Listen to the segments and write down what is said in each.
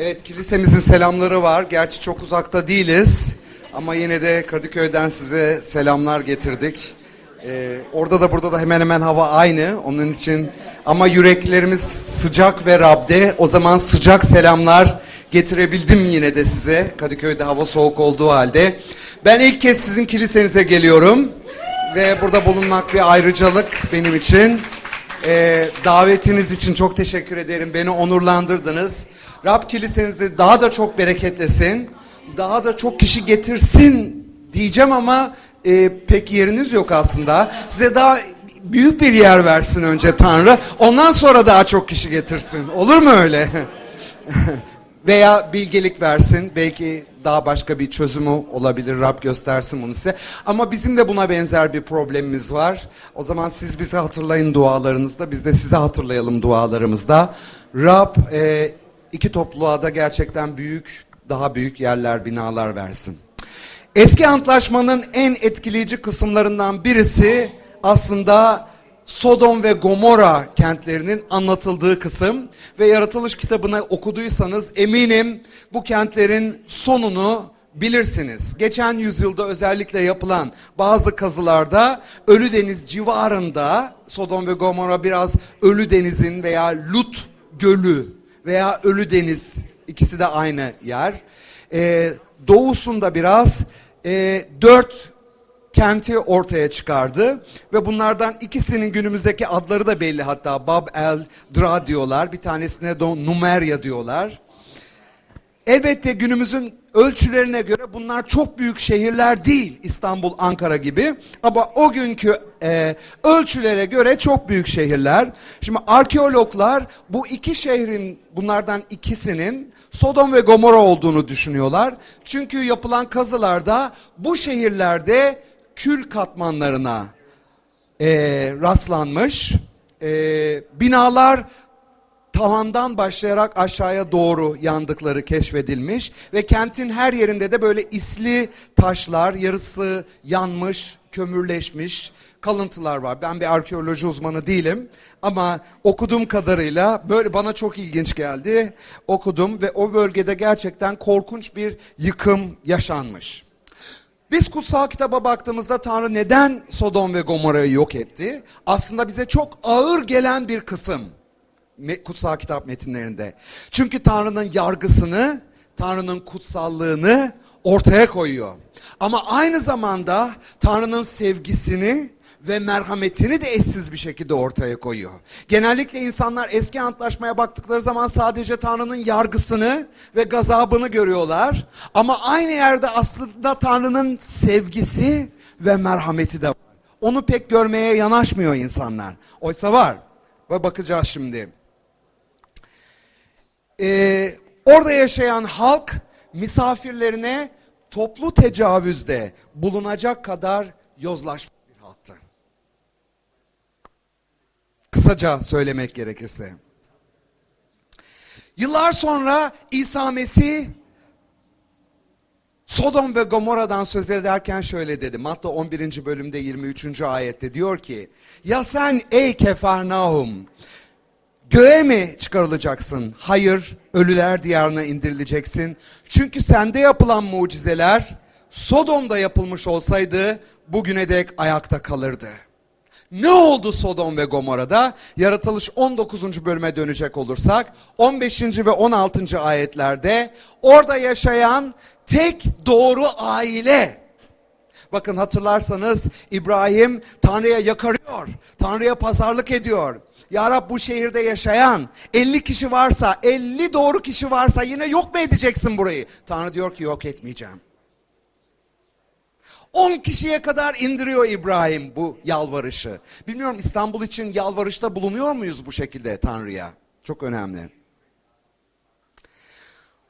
Evet kilisemizin selamları var. Gerçi çok uzakta değiliz. Ama yine de Kadıköy'den size selamlar getirdik. Ee, orada da burada da hemen hemen hava aynı. Onun için ama yüreklerimiz sıcak ve Rab'de. O zaman sıcak selamlar getirebildim yine de size. Kadıköy'de hava soğuk olduğu halde. Ben ilk kez sizin kilisenize geliyorum. Ve burada bulunmak bir ayrıcalık benim için. Ee, davetiniz için çok teşekkür ederim. Beni onurlandırdınız. Rab kilisenizi daha da çok bereketlesin. Daha da çok kişi getirsin diyeceğim ama e, pek yeriniz yok aslında. Size daha büyük bir yer versin önce Tanrı. Ondan sonra daha çok kişi getirsin. Olur mu öyle? Veya bilgelik versin. Belki daha başka bir çözümü olabilir. Rab göstersin bunu size. Ama bizim de buna benzer bir problemimiz var. O zaman siz bizi hatırlayın dualarınızda. Biz de sizi hatırlayalım dualarımızda. Rab e, iki topluluğa da gerçekten büyük, daha büyük yerler, binalar versin. Eski antlaşmanın en etkileyici kısımlarından birisi aslında Sodom ve Gomora kentlerinin anlatıldığı kısım ve yaratılış kitabını okuduysanız eminim bu kentlerin sonunu bilirsiniz. Geçen yüzyılda özellikle yapılan bazı kazılarda Ölü Deniz civarında Sodom ve Gomora biraz Ölü Deniz'in veya Lut Gölü veya Ölü Deniz ikisi de aynı yer. Ee, doğusunda biraz e, dört kenti ortaya çıkardı ve bunlardan ikisinin günümüzdeki adları da belli hatta Bab el Dra diyorlar bir tanesine de Numerya diyorlar. Elbette günümüzün ölçülerine göre bunlar çok büyük şehirler değil İstanbul, Ankara gibi ama o günkü e, ölçülere göre çok büyük şehirler. Şimdi arkeologlar bu iki şehrin bunlardan ikisinin Sodom ve Gomorra olduğunu düşünüyorlar. Çünkü yapılan kazılarda bu şehirlerde kül katmanlarına e, rastlanmış. E, binalar tavandan başlayarak aşağıya doğru yandıkları keşfedilmiş ve kentin her yerinde de böyle isli taşlar, yarısı yanmış, kömürleşmiş kalıntılar var. Ben bir arkeoloji uzmanı değilim ama okuduğum kadarıyla böyle bana çok ilginç geldi. Okudum ve o bölgede gerçekten korkunç bir yıkım yaşanmış. Biz kutsal kitaba baktığımızda Tanrı neden Sodom ve Gomorra'yı yok etti? Aslında bize çok ağır gelen bir kısım kutsal kitap metinlerinde. Çünkü Tanrı'nın yargısını, Tanrı'nın kutsallığını ortaya koyuyor. Ama aynı zamanda Tanrı'nın sevgisini ve merhametini de eşsiz bir şekilde ortaya koyuyor. Genellikle insanlar eski antlaşmaya baktıkları zaman sadece Tanrı'nın yargısını ve gazabını görüyorlar. Ama aynı yerde aslında Tanrı'nın sevgisi ve merhameti de var. Onu pek görmeye yanaşmıyor insanlar. Oysa var. Ve bakacağız şimdi. Ee, orada yaşayan halk misafirlerine toplu tecavüzde bulunacak kadar yozlaşmış bir halktı. Kısaca söylemek gerekirse. Yıllar sonra İsa Mesih Sodom ve Gomorra'dan söz ederken şöyle dedi. Matta 11. bölümde 23. ayette diyor ki Ya sen ey Kefarnaum göğe mi çıkarılacaksın? Hayır ölüler diyarına indirileceksin. Çünkü sende yapılan mucizeler Sodom'da yapılmış olsaydı bugüne dek ayakta kalırdı. Ne oldu Sodom ve Gomorra'da? Yaratılış 19. bölüme dönecek olursak 15. ve 16. ayetlerde orada yaşayan tek doğru aile. Bakın hatırlarsanız İbrahim Tanrı'ya yakarıyor. Tanrı'ya pazarlık ediyor. Ya Rab bu şehirde yaşayan 50 kişi varsa 50 doğru kişi varsa yine yok mu edeceksin burayı? Tanrı diyor ki yok etmeyeceğim. 10 kişiye kadar indiriyor İbrahim bu yalvarışı. Bilmiyorum İstanbul için yalvarışta bulunuyor muyuz bu şekilde Tanrı'ya? Çok önemli.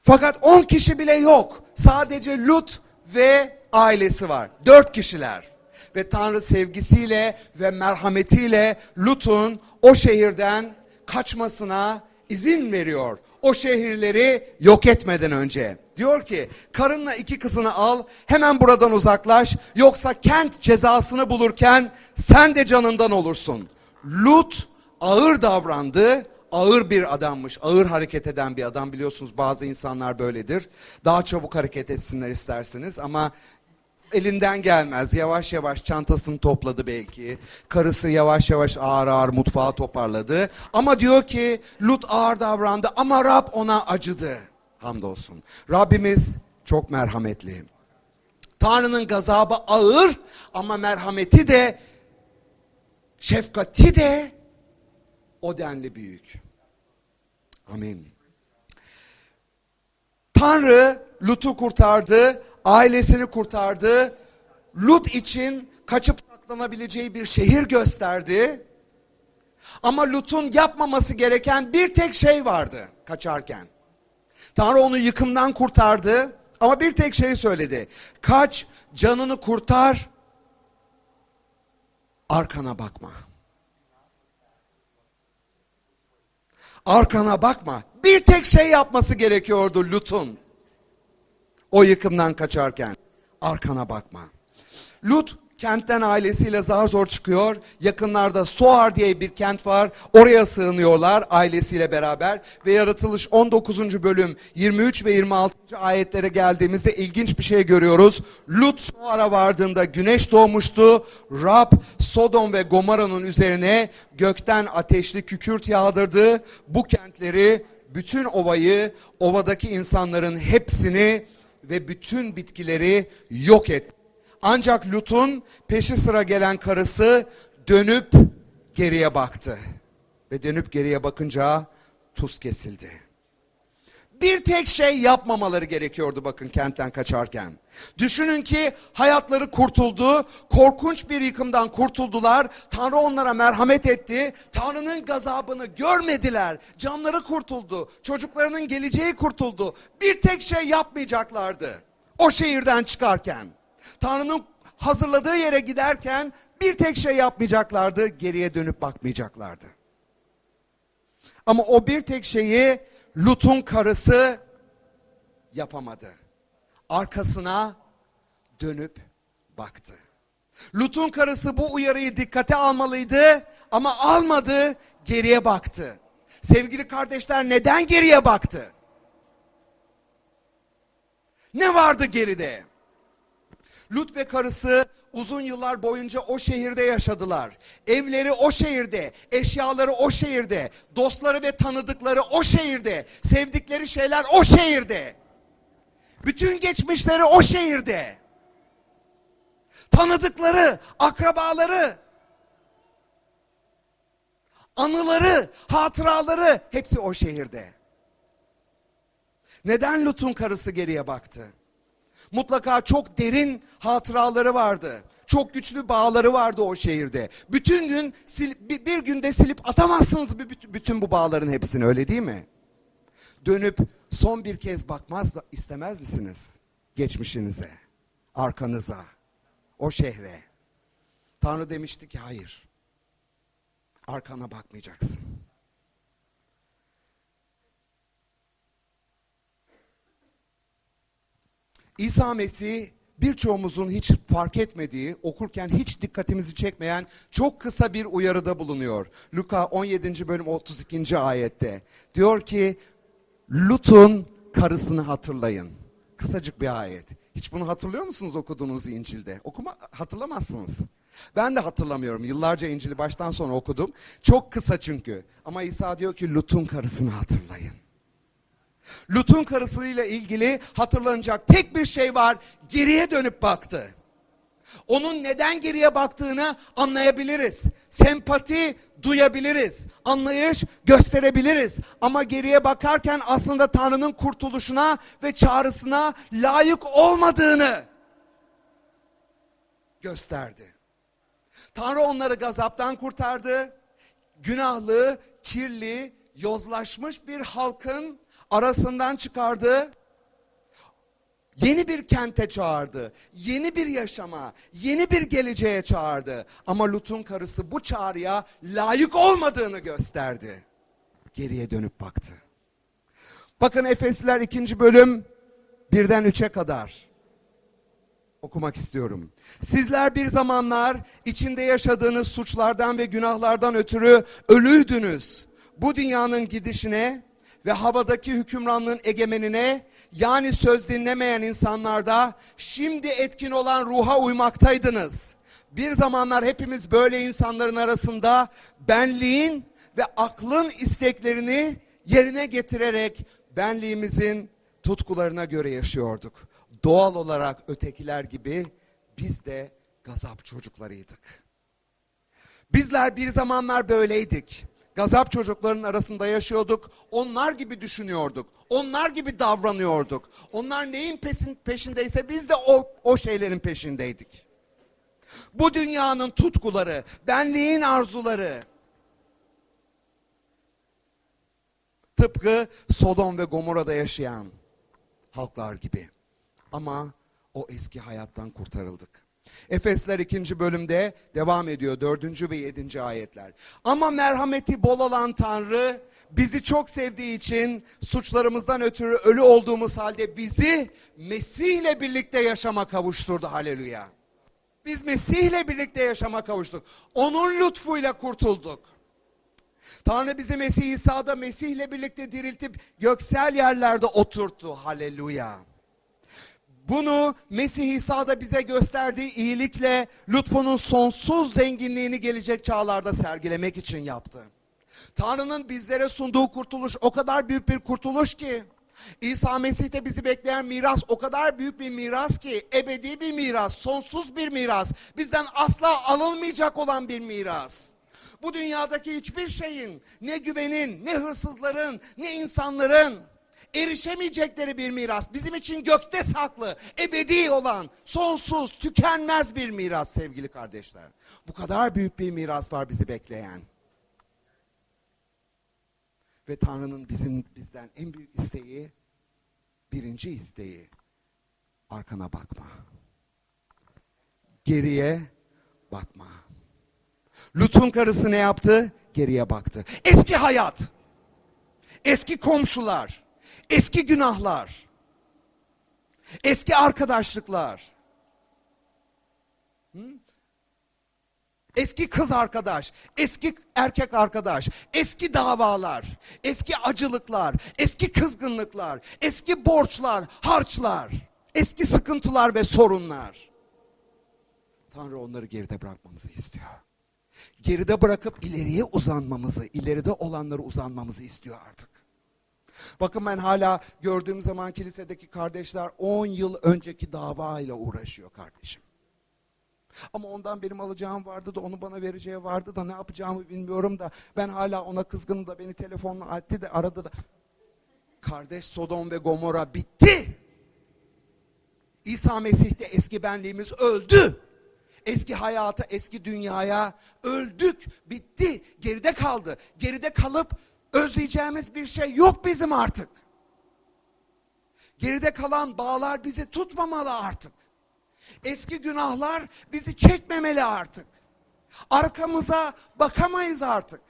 Fakat 10 kişi bile yok. Sadece Lut ve ailesi var. 4 kişiler. Ve Tanrı sevgisiyle ve merhametiyle Lut'un o şehirden kaçmasına izin veriyor. O şehirleri yok etmeden önce. Diyor ki karınla iki kızını al hemen buradan uzaklaş yoksa kent cezasını bulurken sen de canından olursun. Lut ağır davrandı ağır bir adammış. Ağır hareket eden bir adam biliyorsunuz bazı insanlar böyledir. Daha çabuk hareket etsinler istersiniz ama elinden gelmez. Yavaş yavaş çantasını topladı belki. Karısı yavaş yavaş ağır ağır mutfağı toparladı. Ama diyor ki Lut ağır davrandı ama Rab ona acıdı. Hamdolsun. Rabbimiz çok merhametli. Tanrı'nın gazabı ağır ama merhameti de şefkati de o denli büyük. Amin. Tanrı Lut'u kurtardı, ailesini kurtardı. Lut için kaçıp saklanabileceği bir şehir gösterdi. Ama Lut'un yapmaması gereken bir tek şey vardı kaçarken. Tanrı onu yıkımdan kurtardı ama bir tek şey söyledi. Kaç, canını kurtar, arkana bakma. Arkana bakma. Bir tek şey yapması gerekiyordu Lut'un. O yıkımdan kaçarken. Arkana bakma. Lut kentten ailesiyle zar zor çıkıyor. Yakınlarda Soar diye bir kent var. Oraya sığınıyorlar ailesiyle beraber. Ve yaratılış 19. bölüm 23 ve 26. ayetlere geldiğimizde ilginç bir şey görüyoruz. Lut Soar'a vardığında güneş doğmuştu. Rab Sodom ve Gomorra'nın üzerine gökten ateşli kükürt yağdırdı. Bu kentleri, bütün ovayı, ovadaki insanların hepsini ve bütün bitkileri yok etti. Ancak Lut'un peşi sıra gelen karısı dönüp geriye baktı. Ve dönüp geriye bakınca tuz kesildi. Bir tek şey yapmamaları gerekiyordu bakın kentten kaçarken. Düşünün ki hayatları kurtuldu, korkunç bir yıkımdan kurtuldular. Tanrı onlara merhamet etti. Tanrı'nın gazabını görmediler. Canları kurtuldu. Çocuklarının geleceği kurtuldu. Bir tek şey yapmayacaklardı. O şehirden çıkarken. Tanrı'nın hazırladığı yere giderken bir tek şey yapmayacaklardı, geriye dönüp bakmayacaklardı. Ama o bir tek şeyi Lut'un karısı yapamadı. Arkasına dönüp baktı. Lut'un karısı bu uyarıyı dikkate almalıydı ama almadı, geriye baktı. Sevgili kardeşler neden geriye baktı? Ne vardı geride? Lut ve karısı uzun yıllar boyunca o şehirde yaşadılar. Evleri o şehirde, eşyaları o şehirde, dostları ve tanıdıkları o şehirde, sevdikleri şeyler o şehirde. Bütün geçmişleri o şehirde. Tanıdıkları, akrabaları, anıları, hatıraları hepsi o şehirde. Neden Lut'un karısı geriye baktı? Mutlaka çok derin hatıraları vardı. Çok güçlü bağları vardı o şehirde. Bütün gün bir günde silip atamazsınız bütün bu bağların hepsini öyle değil mi? Dönüp son bir kez bakmaz istemez misiniz? Geçmişinize, arkanıza, o şehre. Tanrı demişti ki hayır. Arkana bakmayacaksın. İsa Mesih birçoğumuzun hiç fark etmediği, okurken hiç dikkatimizi çekmeyen çok kısa bir uyarıda bulunuyor. Luka 17. bölüm 32. ayette. Diyor ki Lut'un karısını hatırlayın. Kısacık bir ayet. Hiç bunu hatırlıyor musunuz okuduğunuz İncil'de? Okuma hatırlamazsınız. Ben de hatırlamıyorum. Yıllarca İncil'i baştan sona okudum. Çok kısa çünkü. Ama İsa diyor ki Lut'un karısını hatırlayın. Lut'un karısıyla ilgili hatırlanacak tek bir şey var. Geriye dönüp baktı. Onun neden geriye baktığını anlayabiliriz. Sempati duyabiliriz. Anlayış gösterebiliriz. Ama geriye bakarken aslında Tanrı'nın kurtuluşuna ve çağrısına layık olmadığını gösterdi. Tanrı onları gazaptan kurtardı. Günahlı, kirli, yozlaşmış bir halkın arasından çıkardı. Yeni bir kente çağırdı. Yeni bir yaşama, yeni bir geleceğe çağırdı. Ama Lut'un karısı bu çağrıya layık olmadığını gösterdi. Geriye dönüp baktı. Bakın Efesliler 2. bölüm birden üçe kadar okumak istiyorum. Sizler bir zamanlar içinde yaşadığınız suçlardan ve günahlardan ötürü ölüydünüz. bu dünyanın gidişine ve havadaki hükümranlığın egemenine yani söz dinlemeyen insanlarda şimdi etkin olan ruha uymaktaydınız. Bir zamanlar hepimiz böyle insanların arasında benliğin ve aklın isteklerini yerine getirerek benliğimizin tutkularına göre yaşıyorduk. Doğal olarak ötekiler gibi biz de gazap çocuklarıydık. Bizler bir zamanlar böyleydik. Gazap çocukların arasında yaşıyorduk. Onlar gibi düşünüyorduk. Onlar gibi davranıyorduk. Onlar neyin peşin, peşindeyse biz de o, o şeylerin peşindeydik. Bu dünyanın tutkuları, benliğin arzuları. Tıpkı Sodom ve Gomorra'da yaşayan halklar gibi. Ama o eski hayattan kurtarıldık. Efesler 2. bölümde devam ediyor 4. ve 7. ayetler. Ama merhameti bol olan Tanrı bizi çok sevdiği için suçlarımızdan ötürü ölü olduğumuz halde bizi Mesih ile birlikte yaşama kavuşturdu. Haleluya. Biz Mesih ile birlikte yaşama kavuştuk. Onun lütfuyla kurtulduk. Tanrı bizi Mesih İsa'da Mesih ile birlikte diriltip göksel yerlerde oturttu. Haleluya. Bunu Mesih İsa'da bize gösterdiği iyilikle lütfunun sonsuz zenginliğini gelecek çağlarda sergilemek için yaptı. Tanrı'nın bizlere sunduğu kurtuluş o kadar büyük bir kurtuluş ki İsa Mesih'te bizi bekleyen miras o kadar büyük bir miras ki ebedi bir miras, sonsuz bir miras, bizden asla alınmayacak olan bir miras. Bu dünyadaki hiçbir şeyin, ne güvenin, ne hırsızların, ne insanların erişemeyecekleri bir miras. Bizim için gökte saklı, ebedi olan, sonsuz, tükenmez bir miras sevgili kardeşler. Bu kadar büyük bir miras var bizi bekleyen. Ve Tanrı'nın bizim bizden en büyük isteği, birinci isteği, arkana bakma. Geriye bakma. Lut'un karısı ne yaptı? Geriye baktı. Eski hayat, eski komşular, eski günahlar, eski arkadaşlıklar, eski kız arkadaş, eski erkek arkadaş, eski davalar, eski acılıklar, eski kızgınlıklar, eski borçlar, harçlar, eski sıkıntılar ve sorunlar. Tanrı onları geride bırakmamızı istiyor. Geride bırakıp ileriye uzanmamızı, ileride olanları uzanmamızı istiyor artık. Bakın ben hala gördüğüm zaman kilisedeki kardeşler 10 yıl önceki dava ile uğraşıyor kardeşim. Ama ondan benim alacağım vardı da onu bana vereceği vardı da ne yapacağımı bilmiyorum da ben hala ona kızgınım da beni telefonla etti de aradı da. Kardeş Sodom ve Gomorra bitti. İsa Mesih'te eski benliğimiz öldü. Eski hayata, eski dünyaya öldük, bitti, geride kaldı. Geride kalıp özleyeceğimiz bir şey yok bizim artık. Geride kalan bağlar bizi tutmamalı artık. Eski günahlar bizi çekmemeli artık. Arkamıza bakamayız artık.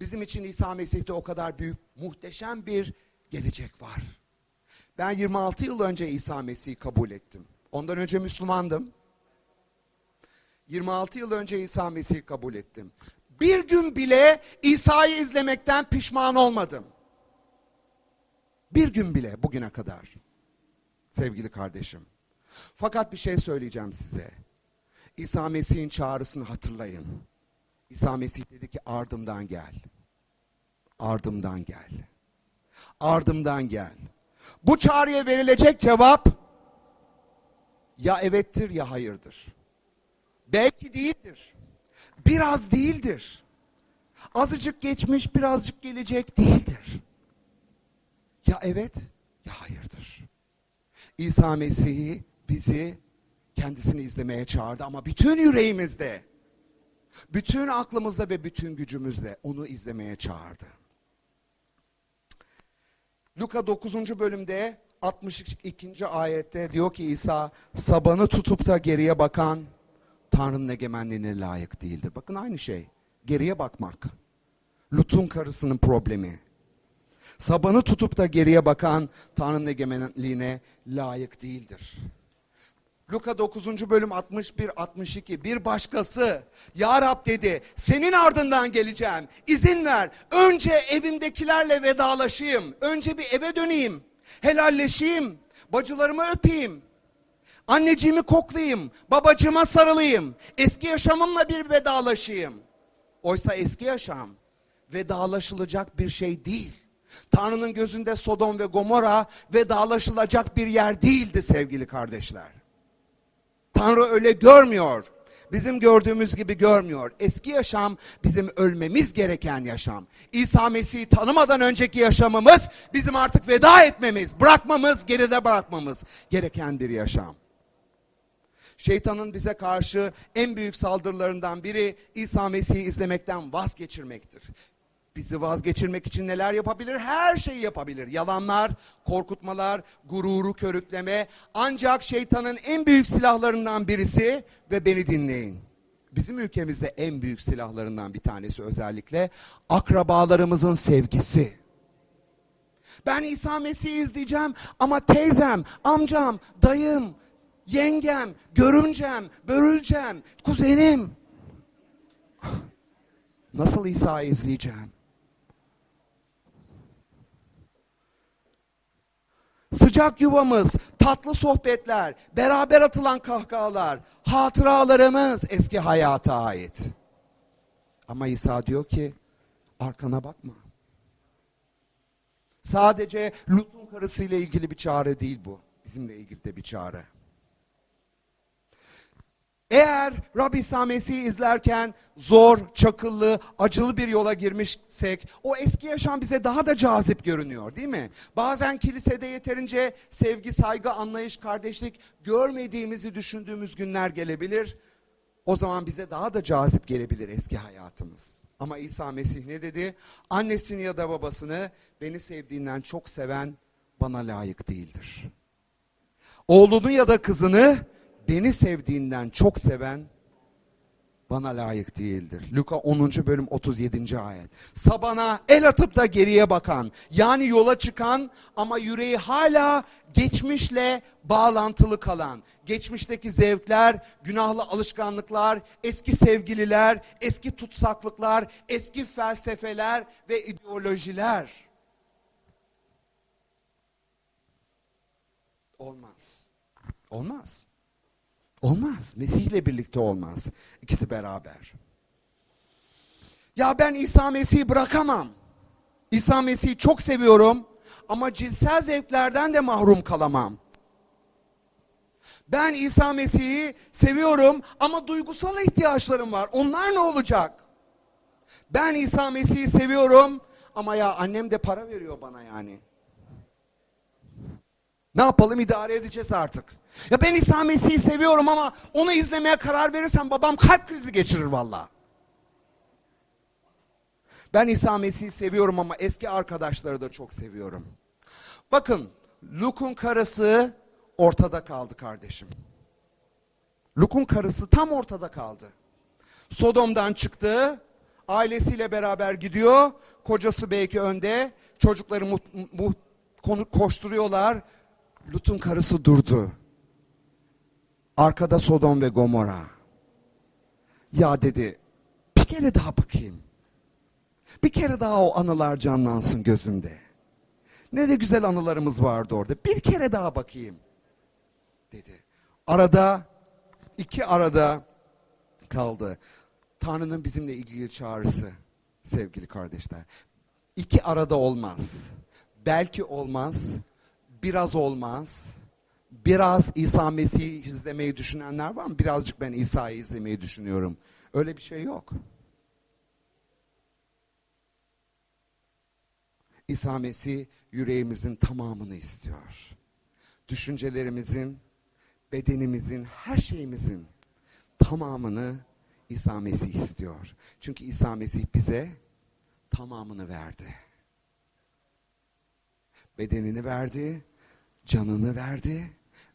Bizim için İsa Mesih'te o kadar büyük, muhteşem bir gelecek var. Ben 26 yıl önce İsa Mesih'i kabul ettim. Ondan önce Müslümandım. 26 yıl önce İsa Mesih'i kabul ettim. Bir gün bile İsa'yı izlemekten pişman olmadım. Bir gün bile bugüne kadar. Sevgili kardeşim. Fakat bir şey söyleyeceğim size. İsa Mesih'in çağrısını hatırlayın. İsa Mesih dedi ki ardımdan gel. Ardımdan gel. Ardımdan gel. Bu çağrıya verilecek cevap ya evettir ya hayırdır. Belki değildir. Biraz değildir. Azıcık geçmiş, birazcık gelecek değildir. Ya evet ya hayırdır. İsa Mesih'i bizi kendisini izlemeye çağırdı ama bütün yüreğimizde, bütün aklımızda ve bütün gücümüzle onu izlemeye çağırdı. Luka 9. bölümde 62. ayette diyor ki İsa sabanı tutup da geriye bakan Tanrı'nın egemenliğine layık değildir. Bakın aynı şey. Geriye bakmak. Lut'un karısının problemi. Sabanı tutup da geriye bakan Tanrı'nın egemenliğine layık değildir. Luka 9. bölüm 61-62 bir başkası Ya Rab dedi senin ardından geleceğim izin ver önce evimdekilerle vedalaşayım önce bir eve döneyim helalleşeyim bacılarımı öpeyim anneciğimi koklayayım babacığıma sarılayım eski yaşamımla bir vedalaşayım oysa eski yaşam vedalaşılacak bir şey değil Tanrı'nın gözünde Sodom ve Gomorra vedalaşılacak bir yer değildi sevgili kardeşler. Tanrı öyle görmüyor. Bizim gördüğümüz gibi görmüyor. Eski yaşam bizim ölmemiz gereken yaşam. İsa Mesih'i tanımadan önceki yaşamımız bizim artık veda etmemiz, bırakmamız, geride bırakmamız gereken bir yaşam. Şeytanın bize karşı en büyük saldırılarından biri İsa Mesih'i izlemekten vazgeçirmektir. Bizi vazgeçirmek için neler yapabilir? Her şeyi yapabilir. Yalanlar, korkutmalar, gururu körükleme. Ancak şeytanın en büyük silahlarından birisi ve beni dinleyin. Bizim ülkemizde en büyük silahlarından bir tanesi özellikle akrabalarımızın sevgisi. Ben İsa Mesih'i izleyeceğim ama teyzem, amcam, dayım, yengem, görümcem, börülcem, kuzenim. Nasıl İsa'yı izleyeceğim? Sıcak yuvamız, tatlı sohbetler, beraber atılan kahkahalar, hatıralarımız eski hayata ait. Ama İsa diyor ki arkana bakma. Sadece Lut'un karısıyla ilgili bir çağrı değil bu. Bizimle ilgili de bir çağrı. Eğer Rabbi İsa Mesih'i izlerken zor, çakıllı, acılı bir yola girmişsek o eski yaşam bize daha da cazip görünüyor değil mi? Bazen kilisede yeterince sevgi, saygı, anlayış, kardeşlik görmediğimizi düşündüğümüz günler gelebilir. O zaman bize daha da cazip gelebilir eski hayatımız. Ama İsa Mesih ne dedi? Annesini ya da babasını beni sevdiğinden çok seven bana layık değildir. Oğlunu ya da kızını beni sevdiğinden çok seven bana layık değildir. Luka 10. bölüm 37. ayet. Sabana el atıp da geriye bakan, yani yola çıkan ama yüreği hala geçmişle bağlantılı kalan, geçmişteki zevkler, günahlı alışkanlıklar, eski sevgililer, eski tutsaklıklar, eski felsefeler ve ideolojiler. Olmaz. Olmaz. Olmaz. Mesih ile birlikte olmaz. İkisi beraber. Ya ben İsa Mesih'i bırakamam. İsa Mesih'i çok seviyorum ama cinsel zevklerden de mahrum kalamam. Ben İsa Mesih'i seviyorum ama duygusal ihtiyaçlarım var. Onlar ne olacak? Ben İsa Mesih'i seviyorum ama ya annem de para veriyor bana yani. Ne yapalım idare edeceğiz artık. Ya ben İsa Mesih'i seviyorum ama onu izlemeye karar verirsem babam kalp krizi geçirir valla. Ben İsa Mesih'i seviyorum ama eski arkadaşları da çok seviyorum. Bakın Luke'un karısı ortada kaldı kardeşim. Luke'un karısı tam ortada kaldı. Sodom'dan çıktı, ailesiyle beraber gidiyor, kocası belki önde, çocukları mu, mu, koşturuyorlar. Lut'un karısı durdu. Arkada Sodom ve Gomorra. Ya dedi, bir kere daha bakayım. Bir kere daha o anılar canlansın gözümde. Ne de güzel anılarımız vardı orada. Bir kere daha bakayım. Dedi. Arada, iki arada kaldı. Tanrı'nın bizimle ilgili çağrısı sevgili kardeşler. İki arada olmaz. Belki olmaz, biraz olmaz. Biraz İsa Mesih'i izlemeyi düşünenler var mı? Birazcık ben İsa'yı izlemeyi düşünüyorum. Öyle bir şey yok. İsa Mesih yüreğimizin tamamını istiyor. Düşüncelerimizin, bedenimizin, her şeyimizin tamamını İsa Mesih istiyor. Çünkü İsa Mesih bize tamamını verdi. Bedenini verdi, canını verdi,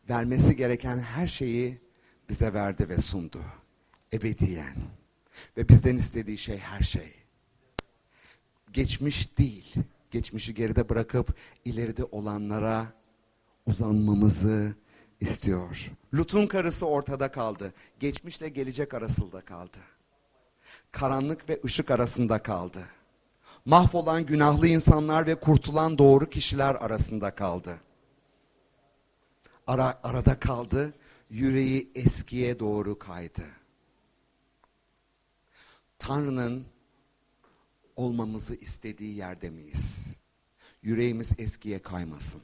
vermesi gereken her şeyi bize verdi ve sundu. Ebediyen. Ve bizden istediği şey her şey. Geçmiş değil. Geçmişi geride bırakıp ileride olanlara uzanmamızı, istiyor. Lut'un karısı ortada kaldı. Geçmişle gelecek arasında kaldı. Karanlık ve ışık arasında kaldı. Mahvolan günahlı insanlar ve kurtulan doğru kişiler arasında kaldı. Ara, arada kaldı, yüreği eskiye doğru kaydı. Tanrı'nın olmamızı istediği yerde miyiz? Yüreğimiz eskiye kaymasın.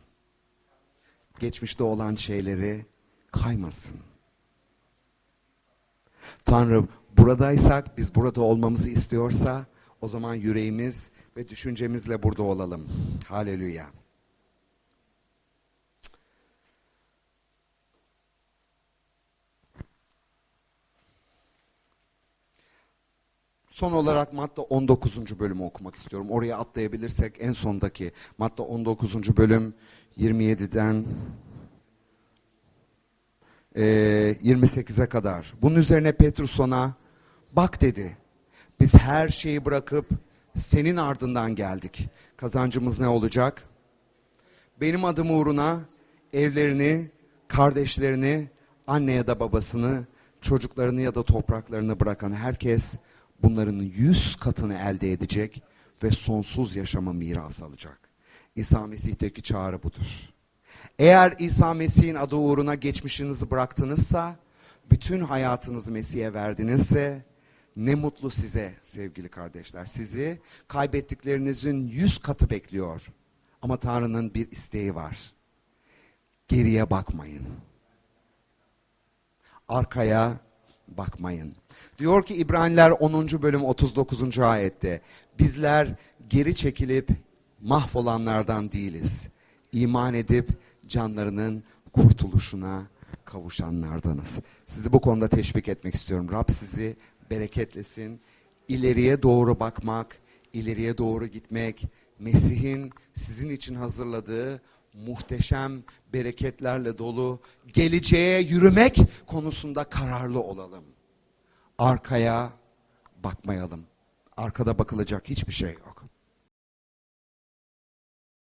Geçmişte olan şeyleri kaymasın. Tanrı buradaysak, biz burada olmamızı istiyorsa o zaman yüreğimiz ve düşüncemizle burada olalım. Haleluya. Son olarak Matta 19. bölümü okumak istiyorum. Oraya atlayabilirsek en sondaki Matta 19. bölüm 27'den e, 28'e kadar. Bunun üzerine Petrus ona bak dedi. Biz her şeyi bırakıp senin ardından geldik. Kazancımız ne olacak? Benim adım uğruna evlerini, kardeşlerini, anne ya da babasını, çocuklarını ya da topraklarını bırakan herkes bunların yüz katını elde edecek ve sonsuz yaşama miras alacak. İsa Mesih'teki çağrı budur. Eğer İsa Mesih'in adı uğruna geçmişinizi bıraktınızsa, bütün hayatınızı Mesih'e verdinizse, ne mutlu size sevgili kardeşler. Sizi kaybettiklerinizin yüz katı bekliyor. Ama Tanrı'nın bir isteği var. Geriye bakmayın. Arkaya bakmayın. Diyor ki İbraniler 10. bölüm 39. ayette bizler geri çekilip mahvolanlardan değiliz. İman edip canlarının kurtuluşuna kavuşanlardanız. Sizi bu konuda teşvik etmek istiyorum. Rab sizi bereketlesin. İleriye doğru bakmak, ileriye doğru gitmek, Mesih'in sizin için hazırladığı muhteşem bereketlerle dolu geleceğe yürümek konusunda kararlı olalım. Arkaya bakmayalım. Arkada bakılacak hiçbir şey yok.